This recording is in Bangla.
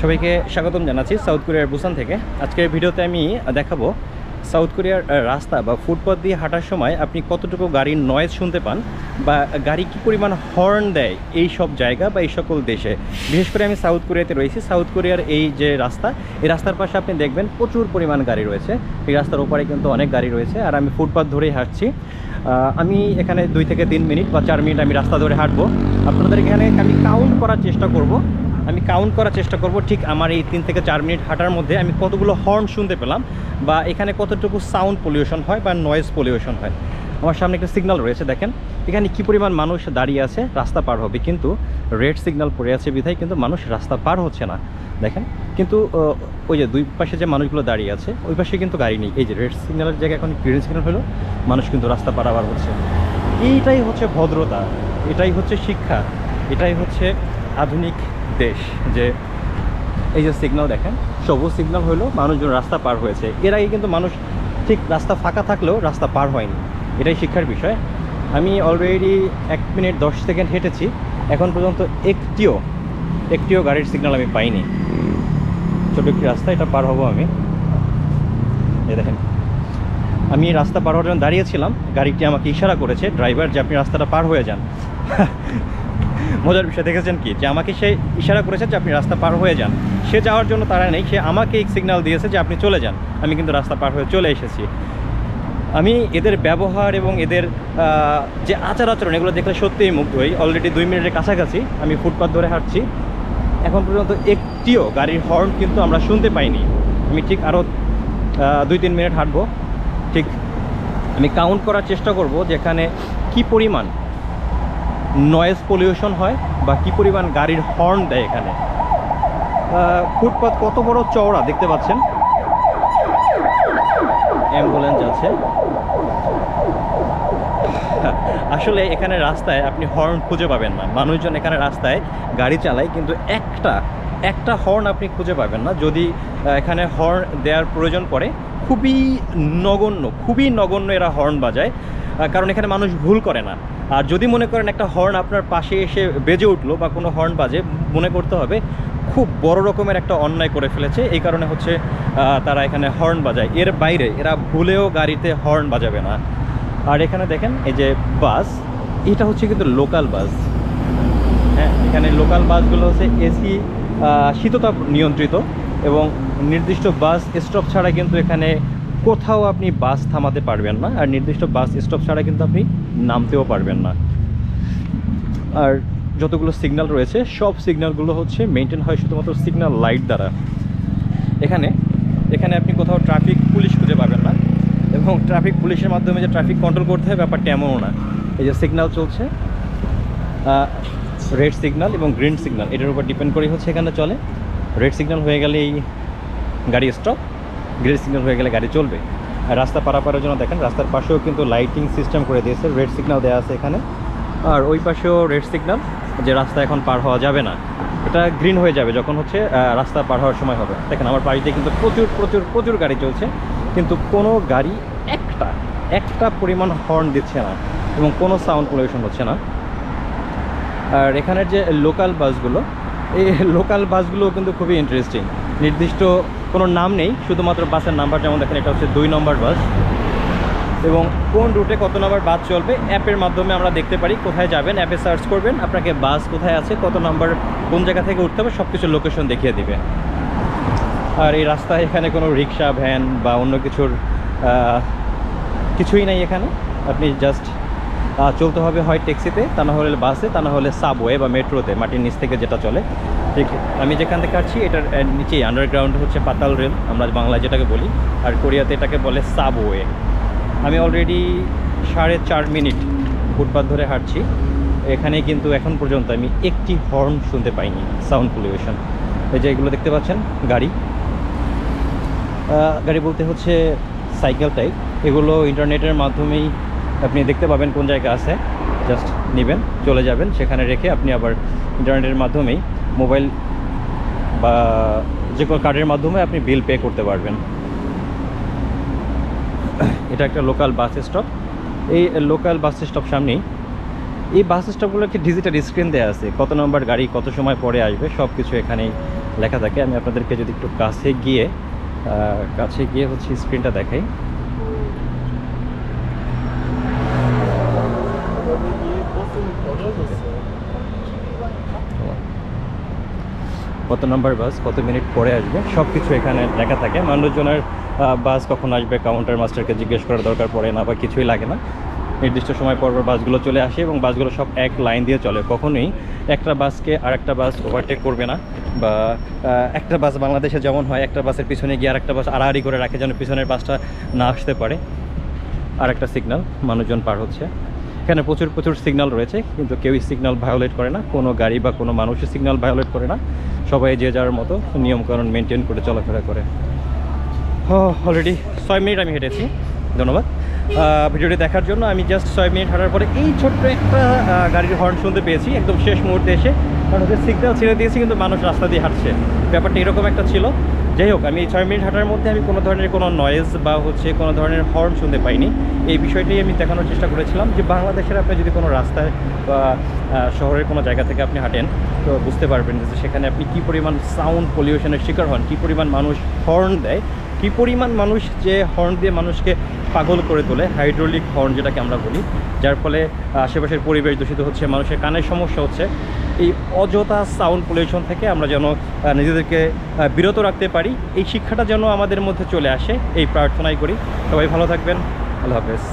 সবাইকে স্বাগতম জানাচ্ছি সাউথ কোরিয়ার বুসান থেকে। আজকের ভিডিওতে আমি দেখাবো সাউথ কোরিয়ার রাস্তা বা ফুটপাথ দিয়ে হাঁটার সময় আপনি কতটুকু গাড়ির নয়েজ শুনতে পান বা গাড়ি কী পরিমাণ হর্ন দেয় এই সব জায়গা বা এই সকল দেশে। বিশেষ করে আমি সাউথ কোরিয়াতে রয়েছি। সাউথ কোরিয়ার এই যে রাস্তা, এই রাস্তার পাশে আপনি দেখবেন প্রচুর পরিমাণ গাড়ি রয়েছে। এই রাস্তার ওপারে কিন্তু অনেক গাড়ি রয়েছে আর আমি ফুটপাথ ধরেই হাঁটছি। আমি এখানে দুই থেকে তিন মিনিট বা চার মিনিট আমি রাস্তা ধরে হাঁটবো। আপনাদের এখানে আমি কাউন্ট করার চেষ্টা করব। আমি কাউন্ট করার চেষ্টা করব। ঠিক আমার এই তিন থেকে চার মিনিট হাঁটার মধ্যে আমি কতগুলো হর্ন শুনতে পেলাম বা এখানে কতটুকু সাউন্ড পলিউশন হয় বা নয়েজ পলিউশন হয়। আমার সামনে একটা সিগন্যাল রয়েছে, দেখেন। এখানে কি পরিমাণ মানুষ দাঁড়িয়ে আছে রাস্তা পার হবে, কিন্তু রেড সিগনাল পড়ে আছে বিধায় কিন্তু মানুষ রাস্তা পার হচ্ছে না। দেখেন, কিন্তু ওই যে দুই পাশে যে মানুষগুলো দাঁড়িয়ে আছে, ওই পাশে কিন্তু গাড়ি নেই। এই যে রেড সিগনালের জায়গায় এখন গ্রিন সিগন্যাল হলো, মানুষ কিন্তু রাস্তা পারাবার হচ্ছে। এইটাই হচ্ছে ভদ্রতা, এটাই হচ্ছে শিক্ষা, এটাই হচ্ছে আধুনিক দেশ, যে এই যে সিগনাল দেখেন, সবুজ সিগনাল হলো মানুষজন রাস্তা পার হয়েছে। এর আগে কিন্তু মানুষ ঠিক রাস্তা ফাঁকা থাকলেও রাস্তা পার হয়নি। এটাই শিক্ষার বিষয়। আমি অলরেডি এক মিনিট দশ সেকেন্ড হেঁটেছি। এখন পর্যন্ত একটিও একটিও গাড়ির সিগনাল আমি পাইনি। ছোটো একটি রাস্তা, এটা পার হব আমি। এই দেখেন, আমি রাস্তা পার হওয়ার জন্য দাঁড়িয়েছিলাম। গাড়িটি আমাকে ইশারা করেছে ড্রাইভার যে আপনি রাস্তাটা পার হয়ে যান। মজার বিষয় দেখেছেন কি? যে আমাকে সে ইশারা করেছে যে আপনি রাস্তা পার হয়ে যান। সে যাওয়ার জন্য তারা নেই, সে আমাকে সিগন্যাল দিয়েছে যে আপনি চলে যান। আমি কিন্তু রাস্তা পার হয়ে চলে এসেছি। আমি এদের ব্যবহার এবং এদের যে আচার আচরণ, এগুলো দেখলে সত্যিই মুগ্ধ হই। অলরেডি দুই মিনিটের কাছাকাছি আমি ফুটপাথ ধরে হাঁটছি। এখন পর্যন্ত একটিও গাড়ির হর্ন কিন্তু আমরা শুনতে পাইনি। আমি ঠিক আরও দুই তিন মিনিট হাঁটবো। ঠিক, আমি কাউন্ট করার চেষ্টা করব যেখানে কি পরিমাণ নয়েজ পলিউশন হয় বা কি পরিমাণ গাড়ির হর্ন দেয় এখানে? ফুটপাথ কত বড় চওড়া দেখতে পাচ্ছেন? অ্যাম্বুলেন্স আছে। আসলে এখানে রাস্তায় আপনি হর্ন খুঁজে পাবেন না। মানুষজন এখানে রাস্তায় গাড়ি চালায়, কিন্তু একটা একটা হর্ন আপনি খুঁজে পাবেন না। যদি এখানে হর্ন দেওয়ার প্রয়োজন পড়ে, খুবই নগণ্য খুবই নগণ্য এরা হর্ন বাজায়। কারণ এখানে মানুষ ভুল করে না। আর যদি মনে করেন একটা হর্ন আপনার পাশে এসে বেজে উঠল বা কোনো হর্ন বাজে, মনে করতে হবে খুব বড় রকমের একটা অন্যায় করে ফেলেছে। এই কারণে হচ্ছে তারা এখানে হর্ন বাজায়। এর বাইরে এরা ভুলেও গাড়িতে হর্ন বাজাবে না। আর এখানে দেখেন, এই যে বাস, এটা হচ্ছে কিন্তু লোকাল বাস। হ্যাঁ এখানে লোকাল বাসগুলো হচ্ছে এসি শীততাপ নিয়ন্ত্রিত এবং নির্দিষ্ট বাস স্টপ ছাড়া কিন্তু এখানে কোথাও আপনি বাস থামাতে পারবেন না আর নির্দিষ্ট বাস স্টপ ছাড়া কিন্তু আপনি নামতেও পারবেন না। আর যতগুলো সিগন্যাল রয়েছে, সব সিগন্যালগুলো হচ্ছে মেনটেন হয় শুধুমাত্র সিগন্যাল লাইট দ্বারা। এখানে এখানে আপনি কোথাও ট্রাফিক পুলিশ খুঁজে পাবেন না এবং ট্রাফিক পুলিশের মাধ্যমে যে ট্রাফিক কন্ট্রোল করতে হয় ব্যাপারটা এমনও না। এই যে সিগন্যাল চলছে রেড সিগন্যাল এবং গ্রিন সিগন্যাল এটার উপর ডিপেন্ড করেই হচ্ছে এখানে চলে। রেড সিগন্যাল হয়ে গেলে এই গাড়ি স্টপ গ্রিন সিগন্যাল হয়ে গেলে গাড়ি চলবে। আর রাস্তা পারাপারের জন্য দেখেন, রাস্তার পাশেও কিন্তু লাইটিং সিস্টেম করে দিয়েছে রেড সিগন্যাল দেওয়া আছে এখানে। আর ওই পাশেও রেড সিগন্যাল যে রাস্তা এখন পার হওয়া যাবে না। এটা গ্রিন হয়ে যাবে যখন হচ্ছে রাস্তা পার হওয়ার সময় হবে। দেখেন, আমার বাড়িতে কিন্তু প্রচুর প্রচুর প্রচুর গাড়ি চলছে, কিন্তু কোনো গাড়ি একটা একটা পরিমাণ হর্ন দিচ্ছে না এবং কোনো সাউন্ড পলিউশন হচ্ছে না। আর এখানের যে লোকাল বাসগুলো এই লোকাল বাসগুলো কিন্তু খুবই ইন্টারেস্টিং নির্দিষ্ট কোনো নাম নেই, শুধুমাত্র বাসের নাম্বার যেমন দেখেন, এটা হচ্ছে দুই নম্বর বাস। এবং কোন রুটে কত নম্বর বাস চলবে, অ্যাপের মাধ্যমে আমরা দেখতে পারি কোথায় যাবেন, অ্যাপে সার্চ করবেন, আপনাকে বাস কোথায় আছে, কত নাম্বার কোন জায়গা থেকে উঠতে হবে সব কিছু লোকেশন দেখিয়ে দিবে। আর এই রাস্তায় এখানে কোনো রিক্সা, ভ্যান বা অন্য কিছুর কিছুই নাই এখানে। আপনি জাস্ট চলতে হবে হয় ট্যাক্সিতে, তা না হলে বাসে, তা না হলে সাবওয়ে বা মেট্রোতে, মাটির নিচ থেকে যেটা চলে। ঠিক, আমি যেখান থেকে আসছি, এটার নিচেই আন্ডারগ্রাউন্ড হচ্ছে পাতাল রেল, আমরা বাংলায় যেটাকে বলি, আর কোরিয়াতে এটাকে বলে সাবওয়ে আমি অলরেডি সাড়ে চার মিনিট ফুটপাথ ধরে হাঁটছি। এখানে কিন্তু এখন পর্যন্ত আমি একটি হর্ন শুনতে পাইনি সাউন্ড পলিউশন এই যে এগুলো দেখতে পাচ্ছেন, গাড়ি। গাড়ি বলতে হচ্ছে সাইকেল টাইপ এগুলো ইন্টারনেটের মাধ্যমেই আপনি দেখতে পাবেন কোন জায়গা আছে। জাস্ট নেবেন, চলে যাবেন। সেখানে রেখে আপনি আবার ইন্টারনেটের মাধ্যমেই মোবাইল বা যে কোনো কার্ডের মাধ্যমে আপনি বিল পে করতে পারবেন। এটা একটা লোকাল বাস স্টপ এই লোকাল বাস স্টপ সামনেই। এই বাস স্টপগুলোকে ডিজিটাল স্ক্রিন দেওয়া আছে। কত নম্বর গাড়ি কত সময় পরে আসবে সব কিছু এখানেই লেখা থাকে। আমি আপনাদেরকে যদি একটু কাছে গিয়ে কাছে গিয়ে হচ্ছে স্ক্রিনটা দেখাই। কত নাম্বার বাস, কত মিনিট পরে আসবে সব কিছু এখানে লেখা থাকে। মানুষজনের বাস কখন আসবে কাউন্টার মাস্টারকে জিজ্ঞেস করার দরকার পড়ে না বা কিছুই লাগে না। নির্দিষ্ট সময় পর বাসগুলো চলে আসে এবং বাসগুলো সব এক লাইন দিয়ে চলে। কখনোই একটা বাসকে আর একটা বাস ওভারটেক করবে না বা একটা বাস বাংলাদেশে যেমন হয়, একটা বাসের পিছনে গিয়ে আর একটা বাস আড়াআড়ি করে রাখে যেন পিছনের বাসটা না আসতে পারে। আর একটা সিগন্যাল মানুষজন পার হচ্ছে। এখানে প্রচুর প্রচুর সিগন্যাল রয়েছে, কিন্তু কেউই সিগন্যাল ভায়োলেট করে না। কোনো গাড়ি বা কোনো মানুষের সিগন্যাল ভায়োলেট করে না। সবাই যে যার মতো নিয়মকানুন মেনটেন করে চলাফেরা করে। অলরেডি ছয় মিনিট আমি হেঁটেছি। ধন্যবাদ। ভিডিওটি দেখার জন্য আমি জাস্ট ছয় মিনিট হাঁটার পরে এই ছোট্ট একটা গাড়ির হর্ন শুনতে পেয়েছি। একদম শেষ মুহূর্তে এসে, কারণ হচ্ছে সিগন্যাল ছেড়ে দিয়েছি, কিন্তু মানুষ রাস্তা দিয়ে হাঁটছে। ব্যাপারটা এরকম একটা ছিল। যাই হোক, আমি ছয় মিনিট হাঁটার মধ্যে আমি কোনো ধরনের কোনো নয়েজ বা হচ্ছে কোনো ধরনের হর্ন শুনতে পাইনি। এই বিষয়টাই আমি দেখানোর চেষ্টা করেছিলাম যে বাংলাদেশের আপনি যদি কোনো রাস্তায় বা শহরের কোনো জায়গা থেকে আপনি হাঁটেন, তো বুঝতে পারবেন যে সেখানে আপনি কী পরিমাণ সাউন্ড পলিউশনের শিকার হন, কী পরিমাণ মানুষ হর্ন দেয় কী পরিমাণ মানুষ যে হর্ন দিয়ে মানুষকে পাগল করে তোলে হাইড্রোলিক হর্ন যেটাকে আমরা বলি, যার ফলে আশেপাশের পরিবেশ দূষিত হচ্ছে, মানুষের কানের সমস্যা হচ্ছে, এই অযথা সাউন্ড পলিউশন থেকে আমরা যেন নিজেদেরকে বিরত রাখতে পারি, এই শিক্ষাটা যেন আমাদের মধ্যে চলে আসে, এই প্রার্থনাই করি। সবাই ভালো থাকবেন, আল্লাহ হাফেজ।